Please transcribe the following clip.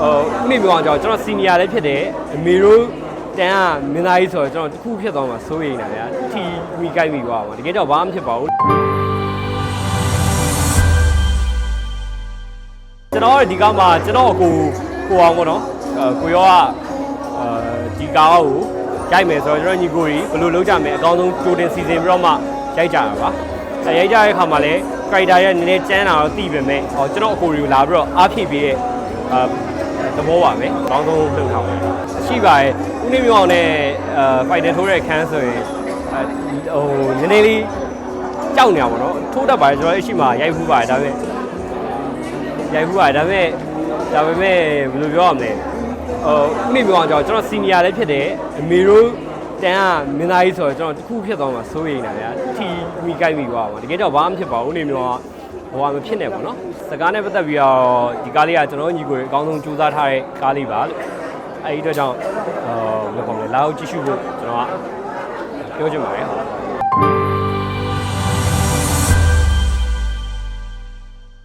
ဟိုဥနေပြောအောင်ကြောင့်ကျွန်တော်စီနီယာလည်းဖြစ်တယ်အမေတို့တန်းကမင်းသားကြီးဆိုတော့ကျွန်တော်တစ်ခုဖြစ်သွားမှာစိုးရိမ်နေတာဗျာထီမိကိုက်မိသွားပါတကယ်ကြောင့်ဘာမှမဖြစ်ပါဘူးကျွန်တော်ဒီကားမှာကျွန်တော်ကိုကိုအောင်ပေါ့နော်အဲကိုရောကအဲဒီကားကိုရိုက်မယ်ဆိုတော့ကျွန်တော်ညီကိုကြီးဘယ်လိုလုပ်ကြမလဲအကောင်းဆုံးကြိုတင်စီစဉ်ပြီးတော့မှရိုက်ကြတာပါအဲရိုက်ကြတဲ့အခါမှာလည်း character ရဲ့နည်းနည်းကျန်းတာတော့သိပေမဲ့ဟောကျွန်တော်အကိုတွေကိုလာပြီးတော့အားဖြည့်ပေးတဲ့အာ သဘောပါပဲအကောင်းဆုံးလုပ်ထားပါတယ်ရှိပါရဲ့ဦးနေမြောင်နဲ့အဲဖိုက်တယ်ထိုးတဲ့ခန်းဆိုရင်အဲဟိုနည်းနည်းလေးကြောက်နေရပါတော့ထိုးတတ်ပါတယ်ကျွန်တော်အရှိမရိုက်ဖူးပါတယ်ဒါပေမဲ့ရိုက်ဖူးပါတယ်ဒါပေမဲ့ဒါပေမဲ့ဘယ်လိုပြောရမလဲဟိုဦးနေမြောင်ကြောင့်ကျွန်တော်စီနီယာလည်းဖြစ်တယ်အမေတို့တန်းကမင်းသားကြီးဆိုတော့ကျွန်တော်တစ်ခုဖြစ်သွားမှာစိုးရိမ်နေတာဗျာထီမိကိုက်မိသွားပါတကယ်တော့ဘာမှမဖြစ်ပါဘူးဦးနေမြောင်က ဟိုကမဖြစ်နဲ့ပေါ့နော်စကားနဲ့ပတ်သက်ပြီးတော့ဒီကားလေးကကျွန်တော်ညီကိုအကောင်းဆုံးကြိုးစားထားတဲ့ကားလေးပါလို့အဲဒီအတွက်ကြောင့်ဟိုဘယ်လိုခေါ်မလဲလာအောင်ကြည့်ရှုဖို့ကျွန်တော်ကပြောချင်ပါတယ်ဟုတ်